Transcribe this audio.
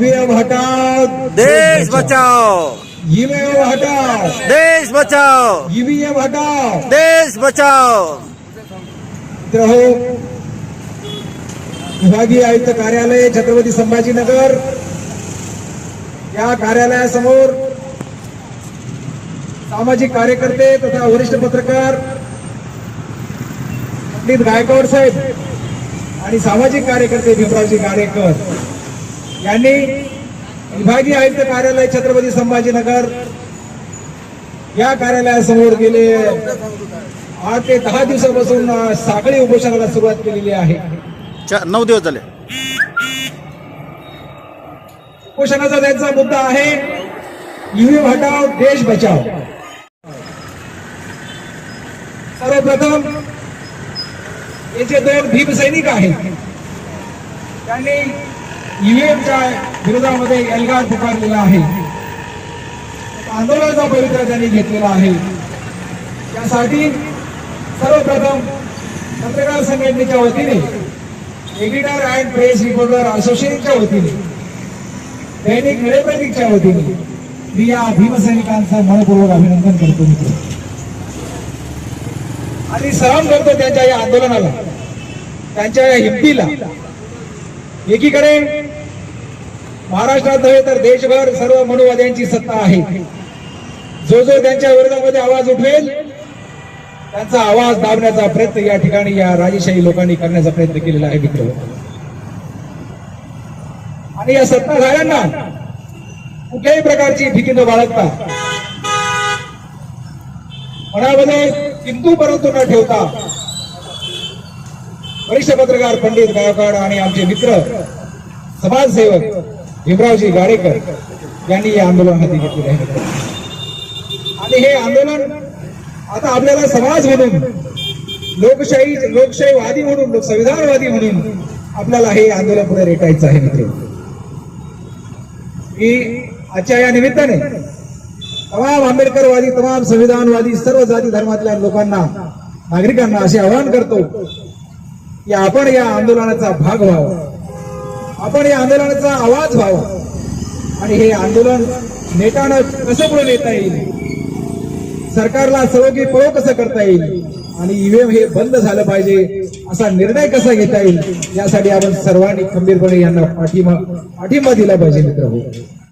EVM हटाओ देश बचाओ। EVM हटाओ देश बचाओ। ईवीएम हटाओ देश बचाओ। हो विभागीय आयुक्त कार्यालय छत्रपती संभाजीनगर। या कार्यालयासमोर सामाजिक कार्यकर्ते तथा वरिष्ठ पत्रकार पंडित गायकवाड साहेब आणि सामाजिक कार्यकर्ते भीमरावजी गाडेकर। यांनी विभागीय आयुक्त कार्यालय छत्रपती संभाजीनगर या कार्यालयासमोर गेले. आठ ते दहा दिवसापासून साखळी उपोषणाला सुरुवात केलेली आहे. नऊ दिवस झाले. उपोषणाचा त्यांचा मुद्दा आहे ईव्हीएम हटाव देश बचाव. सर्वप्रथम जे दोन भीमसैनिक आहेत त्यांनी ईव्हीएमच्या विरोधामध्ये एल्गार पुकारलेला आहे. आंदोलनाचा पवित्रा त्यांनी घेतलेला आहे. त्यासाठी सर्वप्रथम पत्रकार संघटनेच्या वतीने एडिटर अँड प्रेस रिपोर्टर असोसिएशनच्या वतीने दैनिक निळेप्रतीकच्या वतीने मी या भीमसैनिकांचं मनपूर्वक अभिनंदन करतो मित्र. आणि सलाम करतो त्यांच्या या आंदोलनाला त्यांच्या या हिमतीला एकीकडे महाराष्ट्रात नव्हे तर देशभर सर्व मनुवाद्यांची सत्ता आहे. जो जो त्यांच्या विरोधामध्ये आवाज उठवेल त्यांचा आवाज दाबण्याचा प्रयत्न या ठिकाणी या राजेशाही लोकांनी करण्याचा प्रयत्न केलेला आहे मित्र. आणि या सत्ताधाऱ्यांना कुठल्याही प्रकारची भीती न बाळगता मनामध्ये किंतू परंतु न ठेवता वरिष्ठ पत्रकार पंडित गायकवाड आणि आमचे मित्र समाजसेवक भीमरावजी गाडेकर यांनी या आंदोलन हाती घेतलेलं आहे आणि हे आंदोलन आता आपल्याला समाज म्हणून लोकशाही लोकशाहीवादी म्हणून लोक- संविधानवादी म्हणून आपल्याला हे आंदोलन पुढे रेटायचं आहे मित्र. की आजच्या या निमित्ताने तमाम आंबेडकरवादी तमाम संविधानवादी सर्व जाती धर्मातल्या लोकांना नागरिकांना असे आवाहन करतो की आपण या आंदोलनाचा भाग व्हावा. आपण या आंदोलनाचा आवाज व्हावा. आणि हे आंदोलन नेटानं कसं पुढे नेता येईल? सरकारला सरोगी पळो कसं करता येईल? आणि ईव्हीएम हे बंद झालं पाहिजे असा निर्णय कसा घेता येईल? यासाठी आपण सर्वांनी खंबीरपणे यांना पाठिंबा पाठिंबा दिला पाहिजे मित्र